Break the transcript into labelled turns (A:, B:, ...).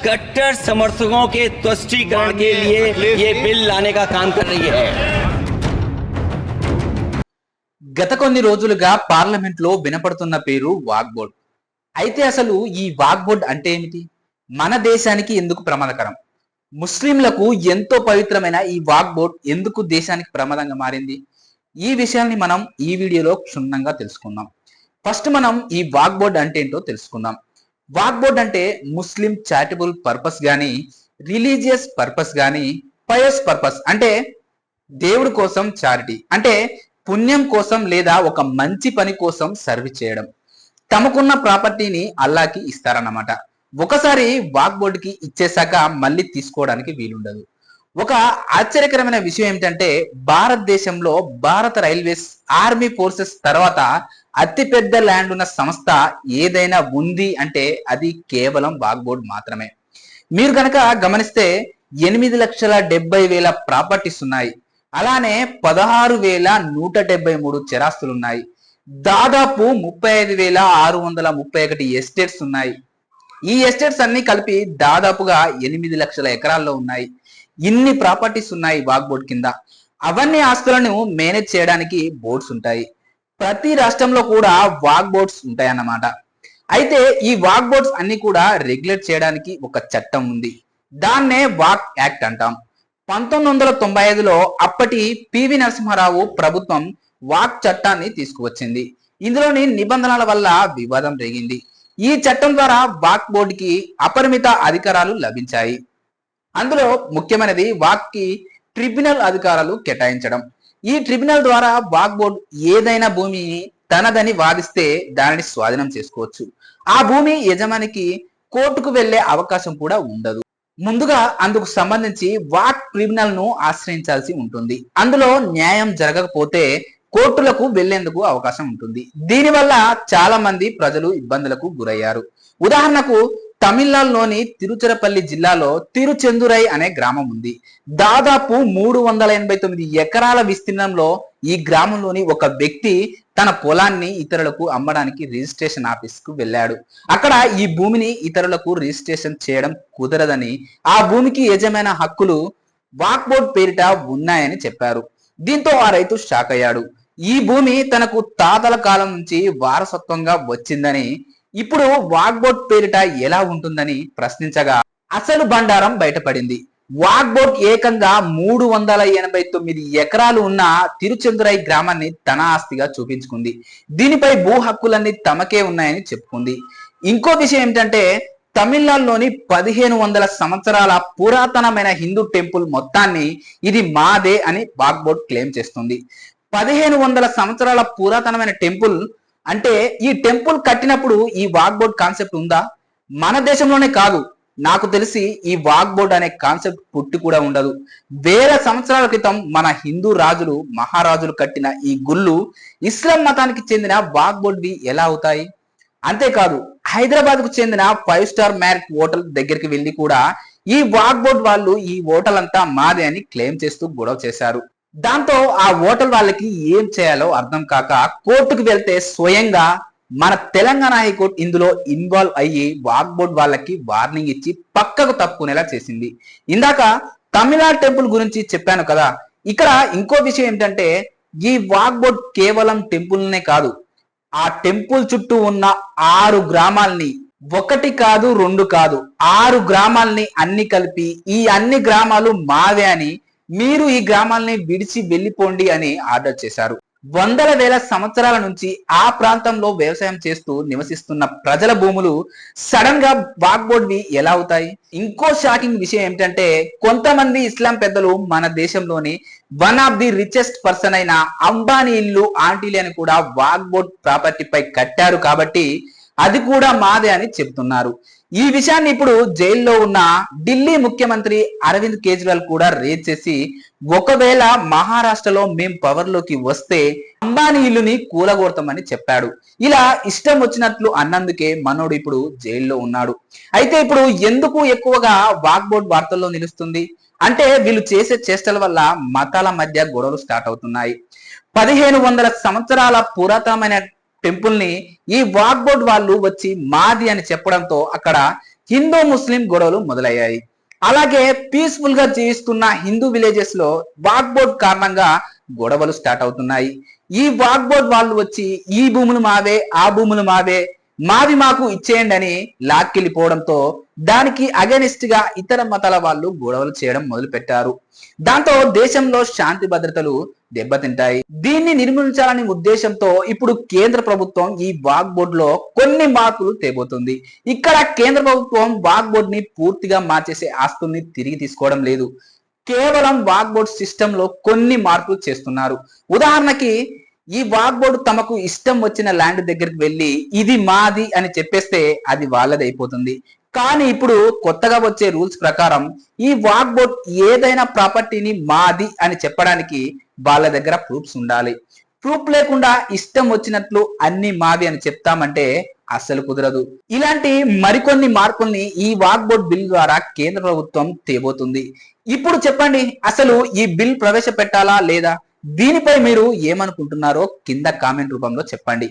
A: कट्टर समर्थकों के तुष्टीकरण के लिए ये बिल लाने का काम कर रही है
B: గత కొన్ని రోజులుగా పార్లమెంట్ లో వినపడుతున్న పేరు వాగ్ బోర్డ్ అయితే అసలు ఈ వాగ్ బోర్డ్ అంటే ఏమిటి మన దేశానికి ఎందుకు ప్రమాదకరం ముస్లింలకు ఎంతో పవిత్రమైన ఈ వాగ్ బోర్డ్ ఎందుకు దేశానికి ప్రమాదంగా మారింది ఈ విషయాల్ని మనం ఈ వీడియోలో క్షుణ్ణంగా తెలుసుకుందాం ఫస్ట్ మనం ఈ వాగ్ బోర్డ్ అంటే ఏంటో తెలుసుకుందాం వాక్బోర్డ్ అంటే ముస్లిం చారిటబుల్ పర్పస్ కానీ రిలీజియస్ పర్పస్ కానీ పయస్ పర్పస్ అంటే దేవుడి కోసం చారిటీ. అంటే పుణ్యం కోసం లేదా ఒక మంచి పని కోసం సర్వీస్ చేయడం. తమకున్న ప్రాపర్టీని అల్లాకి ఇస్తారన్నమాట. ఒకసారి వాక్బోర్డ్కి ఇచ్చేశాక మళ్ళీ తీసుకోవడానికి వీలుండదు. ఒక ఆశ్చర్యకరమైన విషయం ఏమిటంటే భారతదేశంలో భారత రైల్వేస్ ఆర్మీ ఫోర్సెస్ తర్వాత అతిపెద్ద ల్యాండ్ ఉన్న సంస్థ ఏదైనా ఉంది అంటే అది కేవలం వాగ్బోర్డ్ మాత్రమే. మీరు కనుక గమనిస్తే ఎనిమిది లక్షల డెబ్బై వేల ప్రాపర్టీస్ ఉన్నాయి. అలానే పదహారు వేల నూట డెబ్బై మూడు చెరాస్తులు ఉన్నాయి. దాదాపు ముప్పై ఐదు వేల ఆరు వందల ముప్పై ఒకటి ఎస్టేట్స్ ఉన్నాయి. ఈ ఎస్టేట్స్ అన్ని కలిపి దాదాపుగా ఎనిమిది లక్షల ఎకరాల్లో ఉన్నాయి. ఇన్ని ప్రాపర్టీస్ ఉన్నాయి వాగ్బోర్డ్ కింద. అవన్నీ ఆస్తులను మేనేజ్ చేయడానికి బోర్డ్స్ ఉంటాయి. ప్రతి రాష్ట్రంలో కూడా వాక్ బోర్డ్స్ ఉంటాయన్నమాట. అయితే ఈ వాక్ బోర్డ్స్ అన్ని కూడా రెగ్యులేట్ చేయడానికి ఒక చట్టం ఉంది. దాన్నే వాక్ యాక్ట్ అంటాం. పంతొమ్మిది వందల తొంభై ఐదులో అప్పటి పివి నరసింహారావు ప్రభుత్వం వాక్ చట్టాన్ని తీసుకువచ్చింది. ఇందులోని నిబంధనల వల్ల వివాదం రేగింది. ఈ చట్టం ద్వారా వాక్ బోర్డుకి అపరిమిత అధికారాలు లభించాయి. అందులో ముఖ్యమైనది వాక్కి ట్రిబ్యునల్ అధికారాలు కేటాయించడం. ఈ ట్రిబ్యునల్ ద్వారా వాక్ బోర్డు ఏదైనా భూమిని తనదని వాదిస్తే దానిని స్వాధీనం చేసుకోవచ్చు. ఆ భూమి యజమానికి కోర్టుకు వెళ్ళే అవకాశం కూడా ఉండదు. ముందుగా అందుకు సంబంధించి వాక్ ట్రిబ్యునల్ను ఆశ్రయించాల్సి ఉంటుంది. అందులో న్యాయం జరగకపోతే కోర్టులకు వెళ్ళేందుకు అవకాశం ఉంటుంది. దీనివల్ల చాలా మంది ప్రజలు ఇబ్బందులకు గురయ్యారు. ఉదాహరణకు తమిళనాడులోని తిరుచిరపల్లి జిల్లాలో తిరుచెందురై అనే గ్రామం ఉంది. దాదాపు మూడు వందల ఎనభై తొమ్మిది ఎకరాల విస్తీర్ణంలో ఈ గ్రామంలోని ఒక వ్యక్తి తన పొలాన్ని ఇతరులకు అమ్మడానికి రిజిస్ట్రేషన్ ఆఫీస్కు వెళ్ళాడు. అక్కడ ఈ భూమిని ఇతరులకు రిజిస్ట్రేషన్ చేయడం కుదరదని ఆ భూమికి యజమైన హక్కులు వాక్బోర్డ్ పేరిట ఉన్నాయని చెప్పారు. దీంతో ఆ రైతు షాక్ అయ్యాడు ఈ భూమి తనకు తాతల కాలం నుంచి వారసత్వంగా వచ్చిందని ఇప్పుడు వాగ్బోట్ పేరిట ఎలా ఉంటుందని ప్రశ్నించగా అసలు బండారం బయటపడింది. వాగ్బోట్ ఏకంగా మూడు వందల ఎనభై తొమ్మిది ఎకరాలు ఉన్న తిరుచెందురై గ్రామాన్ని తన ఆస్తిగా చూపించుకుంది. దీనిపై భూ హక్కులన్నీ తమకే ఉన్నాయని చెప్పుకుంది. ఇంకో విషయం ఏమిటంటే తమిళనాడులోని పదిహేను వందల సంవత్సరాల పురాతనమైన హిందూ టెంపుల్ మొత్తాన్ని ఇది మాదే అని వాగ్బోట్ క్లెయిమ్ చేస్తుంది. పదిహేను వందల సంవత్సరాల పురాతనమైన టెంపుల్ అంటే ఈ టెంపుల్ కట్టినప్పుడు ఈ వాక్బోర్డ్ కాన్సెప్ట్ ఉందా? మన దేశంలోనే కాదు. నాకు తెలిసి ఈ వాగ్బోర్డ్ అనే కాన్సెప్ట్ పుట్టి కూడా ఉండదు. వేల సంవత్సరాల క్రితం మన హిందూ రాజులు మహారాజులు కట్టిన ఈ గుళ్ళు ఇస్లాం మతానికి చెందిన వాగ్బోర్డ్వి ఎలా అవుతాయి? అంతేకాదు హైదరాబాద్కు చెందిన ఫైవ్ స్టార్ మ్యారిట్ హోటల్ దగ్గరికి వెళ్ళి కూడా ఈ వాగ్బోర్డ్ వాళ్ళు ఈ హోటల్ అంతా మాదే అని క్లెయిమ్ చేస్తూ గొడవ చేశారు. దాంతో ఆ హోటల్ వాళ్ళకి ఏం చేయాలో అర్థం కాక కోర్టుకు వెళ్తే స్వయంగా మన తెలంగాణ హైకోర్టు ఇందులో ఇన్వాల్వ్ అయ్యి వాక్బోర్డ్ వాళ్ళకి వార్నింగ్ ఇచ్చి పక్కకు తప్పుకునేలా చేసింది. ఇందాక తమిళనాడు టెంపుల్ గురించి చెప్పాను కదా ఇక్కడ ఇంకో విషయం ఏంటంటే ఈ వాక్బోర్డ్ కేవలం టెంపుల్నే కాదు ఆ టెంపుల్ చుట్టూ ఉన్న ఆరు గ్రామాల్ని ఒకటి కాదు రెండు కాదు ఆరు గ్రామాల్ని అన్ని కలిపి ఈ అన్ని గ్రామాలు మావే అని మీరు ఈ గ్రామాల్ని విడిచి వెళ్ళిపోండి అని ఆర్డర్ చేశారు. వందల వేల సంవత్సరాల నుంచి ఆ ప్రాంతంలో వ్యవసాయం చేస్తూ నివసిస్తున్న ప్రజల భూములు సడన్గా వాక్బోర్డ్వి ఎలా అవుతాయి? ఇంకో షాకింగ్ విషయం ఏమిటంటే కొంతమంది ఇస్లాం పెద్దలు మన దేశంలోని one of the richest person అయిన అంబానీ ఇల్లు ఆంటీలు అని కూడా వాగ్బోర్డ్ ప్రాపర్టీపై కట్టారు కాబట్టి అది కూడా మాదే అని చెప్తున్నారు ఈ విషయాన్ని ఇప్పుడు జైల్లో ఉన్న ఢిల్లీ ముఖ్యమంత్రి అరవింద్ కేజ్రీవాల్ కూడా రేజ్ చేసి ఒకవేళ మహారాష్ట్రలో మేం పవర్లోకి వస్తే అంబానీ ఇల్లుని కూలగొడతామని చెప్పాడు. ఇలా ఇష్టం వచ్చినట్లు అన్నందుకే మనోడు ఇప్పుడు జైల్లో ఉన్నాడు. అయితే ఇప్పుడు ఎందుకు ఎక్కువగా వాక్బోర్డ్ వార్తల్లో నిలుస్తుంది? అంటే వీళ్ళు చేసే చేష్టల వల్ల మతాల మధ్య గొడవలు స్టార్ట్ అవుతున్నాయి. పదిహేను వందల సంవత్సరాల పురాతనమైన టెంపుల్ని ఈ వాగ్బోర్డ్ వాళ్ళు వచ్చి మాది అని చెప్పడంతో అక్కడ హిందూ ముస్లిం గొడవలు మొదలయ్యాయి. అలాగే పీస్ఫుల్గా జీవిస్తున్న హిందూ విలేజెస్లో వాగ్బోర్డ్ కారణంగా గొడవలు స్టార్ట్ అవుతున్నాయి. ఈ వాగ్బోర్డ్ వాళ్ళు వచ్చి ఈ భూములు మావే ఆ భూములు మావే మావి మాకు ఇచ్చేయండి అని లాక్కెళ్ళిపోవడంతో దానికి అగెనిస్ట్గా ఇతర మతాల వాళ్ళు గొడవలు చేయడం మొదలు పెట్టారు దాంతో దేశంలో శాంతి భద్రతలు దెబ్బతింటాయి. దీన్ని నిర్మూలించాలనే ఉద్దేశంతో ఇప్పుడు కేంద్ర ప్రభుత్వం ఈ వాక్లో కొన్ని మార్పులు తేబోతుంది. ఇక్కడ కేంద్ర ప్రభుత్వం వాగ్బోర్డ్ని పూర్తిగా మార్చేసే ఆస్తుల్ని తిరిగి తీసుకోవడం లేదు. కేవలం వాక్ బోర్డ్ సిస్టమ్లో కొన్ని మార్పులు చేస్తున్నారు. ఉదాహరణకి ఈ వాక్బోర్డ్ తమకు ఇష్టం వచ్చిన ల్యాండ్ దగ్గరికి వెళ్ళి ఇది మాది అని చెప్పేస్తే అది వాళ్ళది అయిపోతుంది కానీ ఇప్పుడు కొత్తగా వచ్చే రూల్స్ ప్రకారం ఈ వాక్బోర్డ్ ఏదైనా ప్రాపర్టీని మాది అని చెప్పడానికి వాళ్ళ దగ్గర ప్రూఫ్స్ ఉండాలి. ప్రూఫ్ లేకుండా ఇష్టం వచ్చినట్లు అన్ని మావి అని చెప్తామంటే అస్సలు కుదరదు. ఇలాంటి మరికొన్ని మార్పుల్ని ఈ వాక్బోర్డ్ బిల్ ద్వారా కేంద్ర ప్రభుత్వం తేబోతుంది. ఇప్పుడు చెప్పండి అసలు ఈ బిల్ ప్రవేశపెట్టాలా లేదా? దీనిపై మీరు ఏమనుకుంటున్నారో కింద కామెంట్ రూపంలో చెప్పండి.